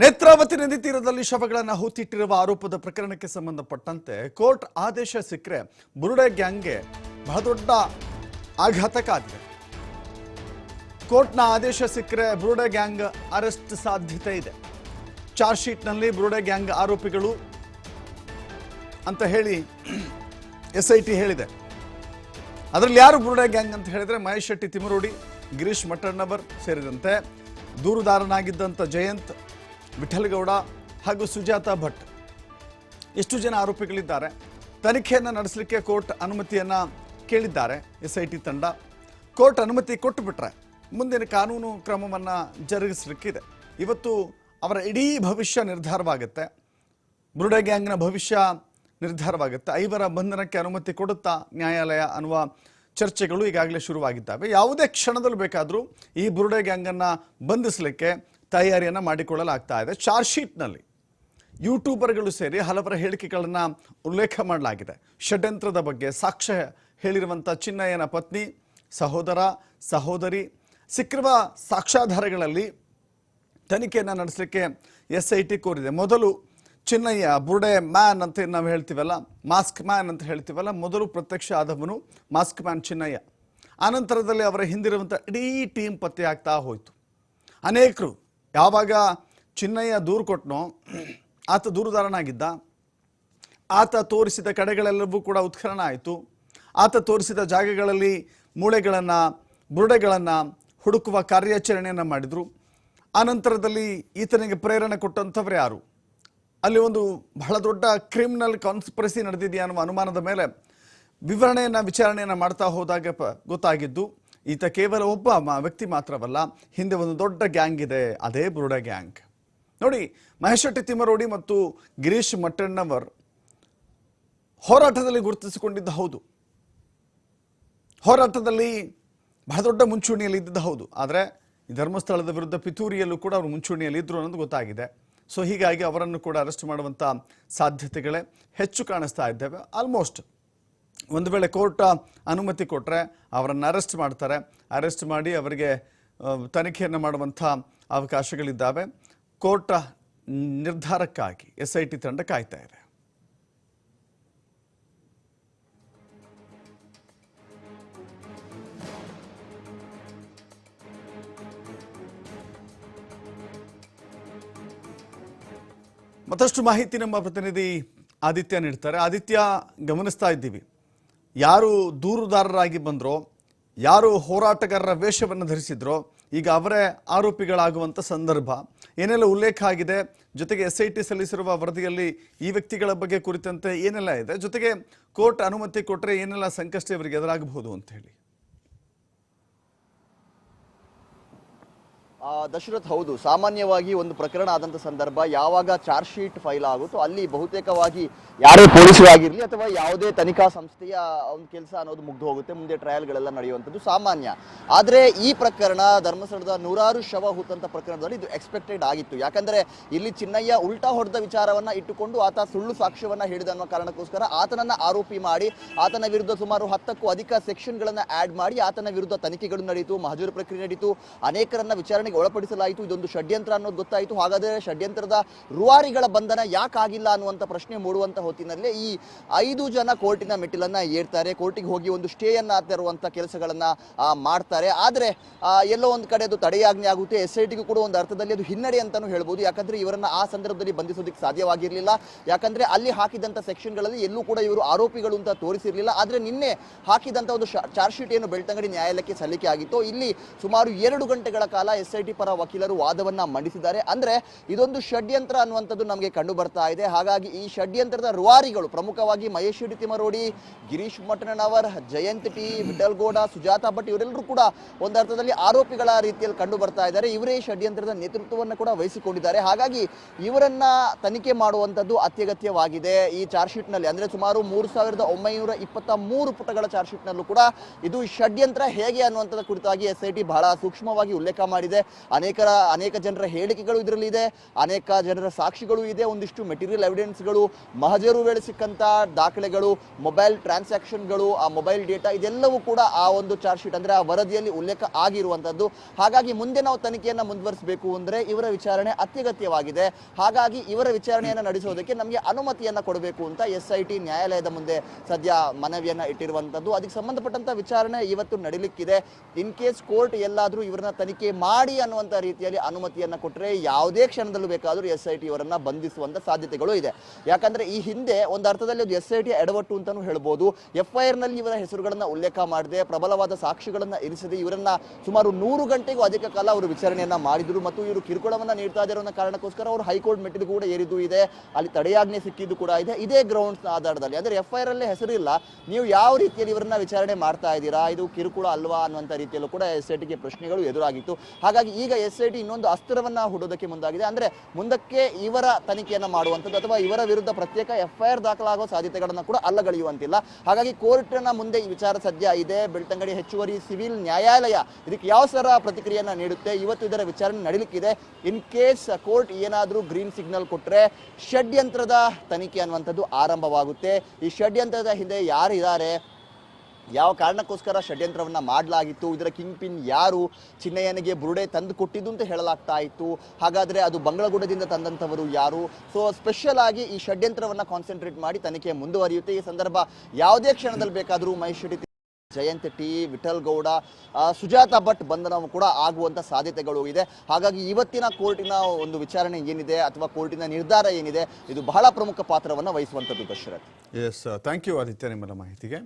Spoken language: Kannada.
ನೇತ್ರಾವತಿ ನದಿ ತೀರದಲ್ಲಿ ಶವಗಳನ್ನು ಹೂತಿಟ್ಟಿರುವ ಆರೋಪದ ಪ್ರಕರಣಕ್ಕೆ ಸಂಬಂಧಪಟ್ಟಂತೆ ಕೋರ್ಟ್ ಆದೇಶ ಸಿಕ್ಕರೆ ಬುರುಡೆ ಗ್ಯಾಂಗ್ಗೆ ಬಹಳ ದೊಡ್ಡ ಆಘಾತ ಕಾದಿದೆ. ಕೋರ್ಟ್ನ ಆದೇಶ ಸಿಕ್ಕರೆ ಬುರುಡೆ ಗ್ಯಾಂಗ್ ಅರೆಸ್ಟ್ ಸಾಧ್ಯತೆ ಇದೆ. ಚಾರ್ಜ್ ಶೀಟ್ನಲ್ಲಿ ಬುರುಡೆ ಗ್ಯಾಂಗ್ ಆರೋಪಿಗಳು ಅಂತ ಹೇಳಿ ಎಸ್ ಐ ಟಿ ಹೇಳಿದೆ. ಅದರಲ್ಲಿ ಯಾರು ಬುರುಡೆ ಗ್ಯಾಂಗ್ ಅಂತ ಹೇಳಿದ್ರೆ ಮಹೇಶ್ ಶೆಟ್ಟಿ ತಿಮರೋಡಿ ಗಿರೀಶ್ ಮಠಣ್ಣವರ್ ಸೇರಿದಂತೆ ದೂರುದಾರನಾಗಿದ್ದಂಥ ಜಯಂತ್ ವಿಠಲಗೌಡ ಹಾಗೂ ಸುಜಾತ ಭಟ್. ಎಷ್ಟು ಜನ ಆರೋಪಿಗಳಿದ್ದಾರೆ. ತನಿಖೆಯನ್ನು ನಡೆಸಲಿಕ್ಕೆ ಕೋರ್ಟ್ ಅನುಮತಿಯನ್ನು ಕೇಳಿದ್ದಾರೆ ಎಸ್ ಐ ಟಿ ತಂಡ. ಕೋರ್ಟ್ ಅನುಮತಿ ಕೊಟ್ಟು ಬಿಟ್ರೆ ಮುಂದಿನ ಕಾನೂನು ಕ್ರಮವನ್ನು ಜರುಗಿಸಲಿಕ್ಕಿದೆ. ಇವತ್ತು ಅವರ ಇಡೀ ಭವಿಷ್ಯ ನಿರ್ಧಾರವಾಗುತ್ತೆ. ಬುರುಡೆ ಗ್ಯಾಂಗ್ನ ಭವಿಷ್ಯ ನಿರ್ಧಾರವಾಗುತ್ತೆ. ಐವರ ಬಂಧನಕ್ಕೆ ಅನುಮತಿ ಕೊಡುತ್ತಾ ನ್ಯಾಯಾಲಯ ಅನ್ನುವ ಚರ್ಚೆಗಳು ಈಗಾಗಲೇ ಶುರುವಾಗಿದ್ದಾವೆ. ಯಾವುದೇ ಕ್ಷಣದಲ್ಲೂ ಬೇಕಾದರೂ ಈ ಬುರುಡೆ ಗ್ಯಾಂಗನ್ನು ಬಂಧಿಸಲಿಕ್ಕೆ ತಯಾರಿಯನ್ನು ಮಾಡಿಕೊಳ್ಳಲಾಗ್ತಾ ಇದೆ. ಚಾರ್ಜ್ ಶೀಟ್ನಲ್ಲಿ ಯೂಟ್ಯೂಬರ್ಗಳು ಸೇರಿ ಹಲವರ ಹೇಳಿಕೆಗಳನ್ನು ಉಲ್ಲೇಖ ಮಾಡಲಾಗಿದೆ. ಷಡ್ಯಂತ್ರದ ಬಗ್ಗೆ ಸಾಕ್ಷ್ಯ ಹೇಳಿರುವಂಥ ಚಿನ್ನಯ್ಯನ ಪತ್ನಿ, ಸಹೋದರ, ಸಹೋದರಿ, ಸಿಕ್ಕಿರುವ ಸಾಕ್ಷ್ಯಾಧಾರಗಳಲ್ಲಿ ತನಿಖೆಯನ್ನು ನಡೆಸಲಿಕ್ಕೆ ಎಸ್ ಐ ಟಿ ಕೋರಿದೆ. ಮೊದಲು ಚಿನ್ನಯ್ಯ ಬುರ್ಡೆ ಮ್ಯಾನ್ ಅಂತ ನಾವು ಹೇಳ್ತೀವಲ್ಲ, ಮಾಸ್ಕ್ ಮ್ಯಾನ್ ಅಂತ ಹೇಳ್ತೀವಲ್ಲ, ಮೊದಲು ಪ್ರತ್ಯಕ್ಷ ಆದವನು ಮಾಸ್ಕ್ ಮ್ಯಾನ್ ಚಿನ್ನಯ್ಯ. ಆನಂತರದಲ್ಲಿ ಅವರ ಹಿಂದಿರುವಂಥ ಇಡೀ ಟೀಮ್ ಪತ್ತೆ ಆಗ್ತಾ ಹೋಯಿತು. ಅನೇಕರು ಯಾವಾಗ ಚಿನ್ನಯ್ಯ ದೂರು ಕೊಟ್ಟನೋ ಆತ ದೂರುದಾರನಾಗಿದ್ದ. ಆತ ತೋರಿಸಿದ ಕಡೆಗಳೆಲ್ಲವೂ ಕೂಡ ಉತ್ಖನನ ಆಯಿತು. ಆತ ತೋರಿಸಿದ ಜಾಗಗಳಲ್ಲಿ ಮೂಳೆಗಳನ್ನು, ಬುರುಡೆಗಳನ್ನು ಹುಡುಕುವ ಕಾರ್ಯಾಚರಣೆಯನ್ನು ಮಾಡಿದರು. ಆನಂತರದಲ್ಲಿ ಈತನಿಗೆ ಪ್ರೇರಣೆ ಕೊಟ್ಟಂಥವ್ರು ಯಾರು? ಅಲ್ಲಿ ಒಂದು ಬಹಳ ದೊಡ್ಡ ಕ್ರಿಮಿನಲ್ ಕಾನ್ಸ್ಪರಸಿ ನಡೆದಿದೆಯಾ ಅನ್ನುವ ಅನುಮಾನದ ಮೇಲೆ ವಿವರಣೆಯನ್ನು, ವಿಚಾರಣೆಯನ್ನು ಮಾಡ್ತಾ ಹೋದಾಗ ಗೊತ್ತಾಗಿದ್ದು. ಈತ ಕೇವಲ ಒಬ್ಬ ವ್ಯಕ್ತಿ ಮಾತ್ರವಲ್ಲ, ಹಿಂದೆ ಒಂದು ದೊಡ್ಡ ಗ್ಯಾಂಗ್ ಇದೆ, ಅದೇ ಬುರುಡ ಗ್ಯಾಂಗ್. ನೋಡಿ, ಮಹೇಶ್ ಶೆಟ್ಟಿ ತಿಮ್ಮರೋಡಿ ಮತ್ತು ಗಿರೀಶ್ ಮಟ್ಟಣ್ಣವರ್ ಹೋರಾಟದಲ್ಲಿ ಗುರುತಿಸಿಕೊಂಡಿದ್ದ ಹೌದು. ಹೋರಾಟದಲ್ಲಿ ಬಹಳ ದೊಡ್ಡ ಮುಂಚೂಣಿಯಲ್ಲಿ ಇದ್ದಿದ್ದ ಹೌದು. ಆದರೆ ಈ ಧರ್ಮಸ್ಥಳದ ವಿರುದ್ಧ ಪಿತೂರಿಯಲ್ಲೂ ಕೂಡ ಅವರು ಮುಂಚೂಣಿಯಲ್ಲಿ ಇದ್ರು ಅನ್ನೋದು ಗೊತ್ತಾಗಿದೆ. ಸೊ ಹೀಗಾಗಿ ಅವರನ್ನು ಕೂಡ ಅರೆಸ್ಟ್ ಮಾಡುವಂಥ ಸಾಧ್ಯತೆಗಳೇ ಹೆಚ್ಚು ಕಾಣಿಸ್ತಾ ಇದ್ದೇವೆ ಆಲ್ಮೋಸ್ಟ್ ಒಂದು ವೇಳೆ ಕೋರ್ಟ್ ಅನುಮತಿ ಕೊಟ್ಟರೆ ಅವರನ್ನು ಅರೆಸ್ಟ್ ಮಾಡ್ತಾರೆ. ಅರೆಸ್ಟ್ ಮಾಡಿ ಅವರಿಗೆ ತನಿಖೆಯನ್ನು ಮಾಡುವಂಥ ಅವಕಾಶಗಳಿದ್ದಾವೆ. ಕೋರ್ಟ್ ನಿರ್ಧಾರಕ್ಕಾಗಿ ಎಸ್ ಐ ಟಿ ತಂಡ ಕಾಯ್ತಾ ಇದೆ. ಮತ್ತಷ್ಟು ಮಾಹಿತಿ ನಮ್ಮ ಪ್ರತಿನಿಧಿ ಆದಿತ್ಯ ನೀಡ್ತಾರೆ. ಆದಿತ್ಯ, ಗಮನಿಸ್ತಾ ಇದ್ದೀವಿ. ಯಾರು ದೂರುದಾರರಾಗಿ ಬಂದರೋ, ಯಾರು ಹೋರಾಟಗಾರರ ವೇಷವನ್ನು ಧರಿಸಿದ್ರೋ, ಈಗ ಅವರೇ ಆರೋಪಿಗಳಾಗುವಂಥ ಸಂದರ್ಭ. ಏನೆಲ್ಲ ಉಲ್ಲೇಖ ಆಗಿದೆ? ಜೊತೆಗೆ ಎಸ್ ಐ ಟಿ ಸಲ್ಲಿಸಿರುವ ವರದಿಯಲ್ಲಿ ಈ ವ್ಯಕ್ತಿಗಳ ಬಗ್ಗೆ ಕುರಿತಂತೆ ಏನೆಲ್ಲ ಇದೆ? ಜೊತೆಗೆ ಕೋರ್ಟ್ ಅನುಮತಿ ಕೊಟ್ಟರೆ ಏನೆಲ್ಲ ಸಂಕಷ್ಟ ಇವರಿಗೆ ಎದುರಾಗಬಹುದು ಅಂತ ಹೇಳಿ. ದಶರಥ್ ಹೌದು, ಸಾಮಾನ್ಯವಾಗಿ ಒಂದು ಪ್ರಕರಣ ಆದಂಥ ಸಂದರ್ಭ, ಯಾವಾಗ ಚಾರ್ಜ್ ಶೀಟ್ ಫೈಲ್ ಆಗುತ್ತೋ ಅಲ್ಲಿ ಬಹುತೇಕವಾಗಿ ಯಾರೇ ಪೊಲೀಸರು ಆಗಿರಲಿ ಅಥವಾ ಯಾವುದೇ ತನಿಖಾ ಸಂಸ್ಥೆಯ ಒಂದು ಕೆಲಸ ಅನ್ನೋದು ಮುಗ್ದು ಹೋಗುತ್ತೆ, ಮುಂದೆ ಟ್ರಯಲ್ಗಳೆಲ್ಲ ನಡೆಯುವಂಥದ್ದು ಸಾಮಾನ್ಯ. ಆದರೆ ಈ ಪ್ರಕರಣ ಧರ್ಮಸ್ಥಳದ ನೂರಾರು ಶವ ಹುತಂತ ಪ್ರಕರಣದಲ್ಲಿ ಇದು ಎಕ್ಸ್ಪೆಕ್ಟೆಡ್ ಆಗಿತ್ತು. ಯಾಕಂದ್ರೆ ಇಲ್ಲಿ ಚಿನ್ನಯ್ಯ ಉಲ್ಟಾ ಹೊಡೆದ ವಿಚಾರವನ್ನ ಇಟ್ಟುಕೊಂಡು ಆತ ಸುಳ್ಳು ಸಾಕ್ಷ್ಯವನ್ನ ಹಿಡಿದ ಅನ್ನೋ ಕಾರಣಕ್ಕೋಸ್ಕರ ಆತನನ್ನ ಆರೋಪಿ ಮಾಡಿ, ಆತನ ವಿರುದ್ಧ ಸುಮಾರು ಹತ್ತಕ್ಕೂ ಅಧಿಕ ಸೆಕ್ಷನ್ಗಳನ್ನು ಆಡ್ ಮಾಡಿ, ಆತನ ವಿರುದ್ಧ ತನಿಖೆಗಳು ನಡೆಯಿತು ಮಹಜೂರು ಪ್ರಕ್ರಿಯೆ ನಡೀತು. ಅನೇಕರನ್ನ ವಿಚಾರಣೆಗೆ ಒಳಪಡಿಸಲಾಯಿತು. ಇದೊಂದು ಷಡ್ಯಂತ್ರ ಅನ್ನೋದು ಗೊತ್ತಾಯಿತು. ಹಾಗಾದರೆ ಷಡ್ಯಂತ್ರದ ರೂವಾರಿಗಳ ಬಂಧನ ಯಾಕಾಗಿಲ್ಲ ಅನ್ನುವಂಥ ಪ್ರಶ್ನೆ ಮೂಡುವಂಥ ಹೊತ್ತಿನಲ್ಲೇ ಈ ಐದು ಜನ ಕೋರ್ಟಿನ ಮೆಟ್ಟಿಲನ್ನ ಏರ್ತಾರೆ. ಕೋರ್ಟಿಗೆ ಹೋಗಿ ಒಂದು ಸ್ಟೇಯನ್ನು ತರುವಂಥ ಕೆಲಸಗಳನ್ನ ಮಾಡ್ತಾರೆ. ಆದರೆ ಎಲ್ಲೋ ಒಂದು ಕಡೆ ಅದು ತಡೆಯಾಜ್ಞೆ ಆಗುತ್ತೆ. ಎಸ್ ಐ ಟಿಗೂ ಕೂಡ ಒಂದು ಅರ್ಥದಲ್ಲಿ ಅದು ಹಿನ್ನಡೆ ಅಂತಲೂ ಹೇಳ್ಬೋದು. ಯಾಕಂದರೆ ಇವರನ್ನು ಆ ಸಂದರ್ಭದಲ್ಲಿ ಬಂಧಿಸೋದಕ್ಕೆ ಸಾಧ್ಯವಾಗಿರಲಿಲ್ಲ. ಯಾಕಂದರೆ ಅಲ್ಲಿ ಹಾಕಿದಂಥ ಸೆಕ್ಷನ್ಗಳಲ್ಲಿ ಎಲ್ಲೂ ಕೂಡ ಇವರು ಆರೋಪಿಗಳು ಅಂತ ತೋರಿಸಿರಲಿಲ್ಲ. ಆದರೆ ನಿನ್ನೆ ಹಾಕಿದಂಥ ಒಂದು ಚಾರ್ಜ್ ಶೀಟ್ ಏನು ಬೆಳ್ತಂಗಡಿ ನ್ಯಾಯಾಲಯಕ್ಕೆ ಸಲ್ಲಿಕೆ ಆಗಿತ್ತು, ಇಲ್ಲಿ ಸುಮಾರು ಎರಡು ಗಂಟೆಗಳ ಕಾಲ ಎಸ್ ಐ ಟಿ ಪರ ವಕೀಲರು ವಾದವನ್ನ ಮಂಡಿಸಿದ್ದಾರೆ. ಅಂದ್ರೆ ಇದೊಂದು ಷಡ್ಯಂತ್ರ ಅನ್ನುವಂಥದ್ದು ನಮಗೆ ಕಂಡು ಬರ್ತಾ ಇದೆ. ಹಾಗಾಗಿ ಈ ಷಡ್ಯಂತ್ರದ ರುವಾರಿಗಳು ಪ್ರಮುಖವಾಗಿ ಮಹೇಶ್ ರೆಡ್ಡಿ ತಿಮರೋಡಿ ಗಿರೀಶ್ ಮಠಣ್ಣನವರ್, ಜಯಂತ್ ಟಿ, ವಿಠಲ್ಗೌಡ, ಸುಜಾತಾ ಭಟ್ ಇವರೆಲ್ಲರೂ ಕೂಡ ಒಂದು ಅರ್ಥದಲ್ಲಿ ಆರೋಪಿಗಳ ರೀತಿಯಲ್ಲಿ ಕಂಡು ಬರ್ತಾ ಇದ್ದಾರೆ. ಇವರೇ ಷಡ್ಯಂತ್ರದ ನೇತೃತ್ವವನ್ನು ಕೂಡ ವಹಿಸಿಕೊಂಡಿದ್ದಾರೆ. ಹಾಗಾಗಿ ಇವರನ್ನ ತನಿಖೆ ಮಾಡುವಂಥದ್ದು ಅತ್ಯಗತ್ಯವಾಗಿದೆ. ಈ ಚಾರ್ಜ್ ಶೀಟ್ನಲ್ಲಿ ಅಂದರೆ ಸುಮಾರು ಮೂರು ಸಾವಿರದ ಒಂಬೈನೂರ ಇಪ್ಪತ್ತ ಮೂರು ಪುಟಗಳ ಚಾರ್ಜ್ ಕೂಡ ಇದು ಷಡ್ಯಂತ್ರ ಹೇಗೆ ಅನ್ನುವಂಥದ್ದು ಕುರಿತಾಗಿ ಎಸ್ ಐ ಟಿ ಬಹಳ ಸೂಕ್ಷ್ಮವಾಗಿ ಉಲ್ಲೇಖ ಮಾಡಿದೆ. ಅನೇಕರ ಅನೇಕ ಜನರ ಹೇಳಿಕೆಗಳು ಇದರಲ್ಲಿ ಇದೆ, ಅನೇಕ ಜನರ ಸಾಕ್ಷಿಗಳು ಇದೆ, ಒಂದಿಷ್ಟು ಮೆಟೀರಿಯಲ್ ಎವಿಡೆನ್ಸ್ಗಳು ಮಹಜರು ವೇಳೆ ಸಿಕ್ಕಂಥ ದಾಖಲೆಗಳು ಮೊಬೈಲ್ ಟ್ರಾನ್ಸಾಕ್ಷನ್ಗಳು ಆ ಮೊಬೈಲ್ ಡೇಟಾ ಇದೆಲ್ಲವೂ ಕೂಡ ಆ ಒಂದು ಚಾರ್ಜ್ ಶೀಟ್ ಅಂದರೆ ಆ ವರದಿಯಲ್ಲಿ ಉಲ್ಲೇಖ ಆಗಿರುವಂಥದ್ದು ಹಾಗಾಗಿ ಮುಂದೆ ನಾವು ತನಿಖೆಯನ್ನು ಮುಂದುವರಿಸಬೇಕು ಅಂದರೆ ಇವರ ವಿಚಾರಣೆ ಅತ್ಯಗತ್ಯವಾಗಿದೆ. ಹಾಗಾಗಿ ಇವರ ವಿಚಾರಣೆಯನ್ನು ನಡೆಸೋದಕ್ಕೆ ನಮಗೆ ಅನುಮತಿಯನ್ನು ಕೊಡಬೇಕು ಅಂತ ಎಸ್ ಐ ಟಿ ನ್ಯಾಯಾಲಯದ ಮುಂದೆ ಸದ್ಯ ಮನವಿಯನ್ನು ಇಟ್ಟಿರುವಂಥದ್ದು ಅದಕ್ಕೆ ಸಂಬಂಧಪಟ್ಟಂಥ ವಿಚಾರಣೆ ಇವತ್ತು ನಡೀಲಿಕ್ಕಿದೆ. ಇನ್ ಕೇಸ್ ಕೋರ್ಟ್ ಎಲ್ಲಾದರೂ ಇವರನ್ನ ತನಿಖೆ ಮಾಡಿ ಅನ್ನುವಂತ ರೀತಿಯಲ್ಲಿ ಅನುಮತಿಯನ್ನ ಕೊಟ್ಟರೆ ಯಾವುದೇ ಕ್ಷಣದಲ್ಲೂ ಬೇಕಾದರೂ ಎಸ್ ಐ ಟಿ ಅವರನ್ನ ಬಂಧಿಸುವಂತ ಸಾಧ್ಯತೆಗಳು ಇದೆ. ಯಾಕಂದ್ರೆ ಈ ಹಿಂದೆ ಒಂದು ಅರ್ಥದಲ್ಲಿ ಅದು ಎಸ್ ಐ ಟಿ ಎಡವಟ್ಟು ಅಂತಾನು ಹೇಳ್ಬೋದು. ಎಫ್ ಐ ಆರ್ನಲ್ಲಿ ಇವರ ಹೆಸರುಗಳನ್ನ ಉಲ್ಲೇಖ ಮಾಡದೆ, ಪ್ರಬಲವಾದ ಸಾಕ್ಷಿಗಳನ್ನ ಇರಿಸದೆ ಇವರನ್ನ ಸುಮಾರು ನೂರು ಗಂಟೆಗೂ ಅಧಿಕ ಕಾಲ ಅವರು ವಿಚಾರಣೆಯನ್ನ ಮಾಡಿದ್ರು ಮತ್ತು ಇವರು ಕಿರುಕುಳವನ್ನ ನೀಡ್ತಾ ಇರೋ ಕಾರಣಕ್ಕೋಸ್ಕರ ಅವರು ಹೈಕೋರ್ಟ್ ಮೆಟ್ಟಿಲು ಕೂಡ ಏರಿದ್ದು ಇದೆ. ಅಲ್ಲಿ ತಡೆಯಾಜ್ಞೆ ಸಿಕ್ಕಿದ್ದು ಕೂಡ ಇದೆ. ಇದೇ ಗ್ರೌಂಡ್ಸ್ ಆಧಾರದಲ್ಲಿ. ಅಂದ್ರೆ ಎಫ್ ಐ ಆರ್ ಅಲ್ಲೇ ಹೆಸರಿಲ್ಲ. ನೀವು ಯಾವ ರೀತಿಯಲ್ಲಿ ಇವರನ್ನ ವಿಚಾರಣೆ ಮಾಡ್ತಾ ಇದ್ದೀರಾ? ಇದು ಕಿರುಕುಳ ಅಲ್ವಾ ಅನ್ನುವಂಥ ರೀತಿಯಲ್ಲೂ ಕೂಡ ಎಸ್ ಐ ಟಿಗೆ ಪ್ರಶ್ನೆಗಳು ಎದುರಾಗಿತ್ತು. ಹಾಗಾಗಿ ಈಗ ಎಸ್ ಐ ಟಿ ಇನ್ನೊಂದು ಅಸ್ತ್ರವನ್ನ ಹುಡೋದಕ್ಕೆ ಮುಂದಾಗಿದೆ. ಅಂದ್ರೆ ಮುಂದಕ್ಕೆ ಇವರ ತನಿಖೆಯನ್ನು ಮಾಡುವಂಥದ್ದು ಅಥವಾ ಇವರ ವಿರುದ್ಧ ಪ್ರತ್ಯೇಕ ಎಫ್ ಐ ಆರ್ ದಾಖಲಾಗುವ ಸಾಧ್ಯತೆಗಳನ್ನು ಕೂಡ ಅಲ್ಲಗಳೆಯುವಂತಿಲ್ಲ. ಹಾಗಾಗಿ ಕೋರ್ಟ್ನ ಮುಂದೆ ಈ ವಿಚಾರ ಸದ್ಯ ಇದೆ. ಬೆಳ್ತಂಗಡಿ ಹೆಚ್ಚುವರಿ ಸಿವಿಲ್ ನ್ಯಾಯಾಲಯ ಇದಕ್ಕೆ ಯಾವ ಸರ ಪ್ರತಿಕ್ರಿಯೆಯನ್ನು ನೀಡುತ್ತೆ? ಇವತ್ತು ಇದರ ವಿಚಾರಣೆ ನಡೀಲಿಕ್ಕಿದೆ. ಇನ್ ಕೇಸ್ ಕೋರ್ಟ್ ಏನಾದರೂ ಗ್ರೀನ್ ಸಿಗ್ನಲ್ ಕೊಟ್ಟರೆ ಷಡ್ಯಂತ್ರದ ತನಿಖೆ ಅನ್ನುವಂಥದ್ದು ಆರಂಭವಾಗುತ್ತೆ. ಈ ಷಡ್ಯಂತ್ರದ ಹಿಂದೆ ಯಾರಿದ್ದಾರೆ? ಯಾವ ಕಾರಣಕ್ಕೋಸ್ಕರ ಷಡ್ಯಂತ್ರವನ್ನ ಮಾಡಲಾಗಿತ್ತು? ಇದರ ಕಿಂಗ್ ಪಿನ್ ಯಾರು? ಚಿನ್ನಯ್ಯನಿಗೆ ಬುರುಡೆ ತಂದು ಕೊಟ್ಟಿದ್ದು ಅಂತ ಹೇಳಲಾಗ್ತಾ ಇತ್ತು. ಹಾಗಾದ್ರೆ ಅದು ಬಂಗಳಗುಡದಿಂದ ತಂದಂಥವರು ಯಾರು? ಸೊ ಸ್ಪೆಷಲ್ ಆಗಿ ಈ ಷಡ್ಯಂತ್ರವನ್ನ ಕಾನ್ಸಂಟ್ರೇಟ್ ಮಾಡಿ ತನಿಖೆ ಮುಂದುವರಿಯುತ್ತೆ. ಈ ಸಂದರ್ಭ ಯಾವುದೇ ಕ್ಷಣದಲ್ಲಿ ಬೇಕಾದರೂ ಮಹೇಶ್ ಶೆಟ್ಟಿ ಜಯಂತ್ ಟಿ. ವಿಠಲ್ ಗೌಡ ಸುಜಾತ ಭಟ್ ಬಂಧನವು ಕೂಡ ಆಗುವಂತ ಸಾಧ್ಯತೆಗಳು ಇದೆ. ಹಾಗಾಗಿ ಇವತ್ತಿನ ಕೋರ್ಟಿನ ಒಂದು ವಿಚಾರಣೆ ಏನಿದೆ ಅಥವಾ ಕೋರ್ಟಿನ ನಿರ್ಧಾರ ಏನಿದೆ, ಇದು ಬಹಳ ಪ್ರಮುಖ ಪಾತ್ರವನ್ನು ವಹಿಸುವಂಥದ್ದು Dasharath. Yes thank you Aditya ನಿಮ್ಮಲ್ಲ ಮಾಹಿತಿಗೆ.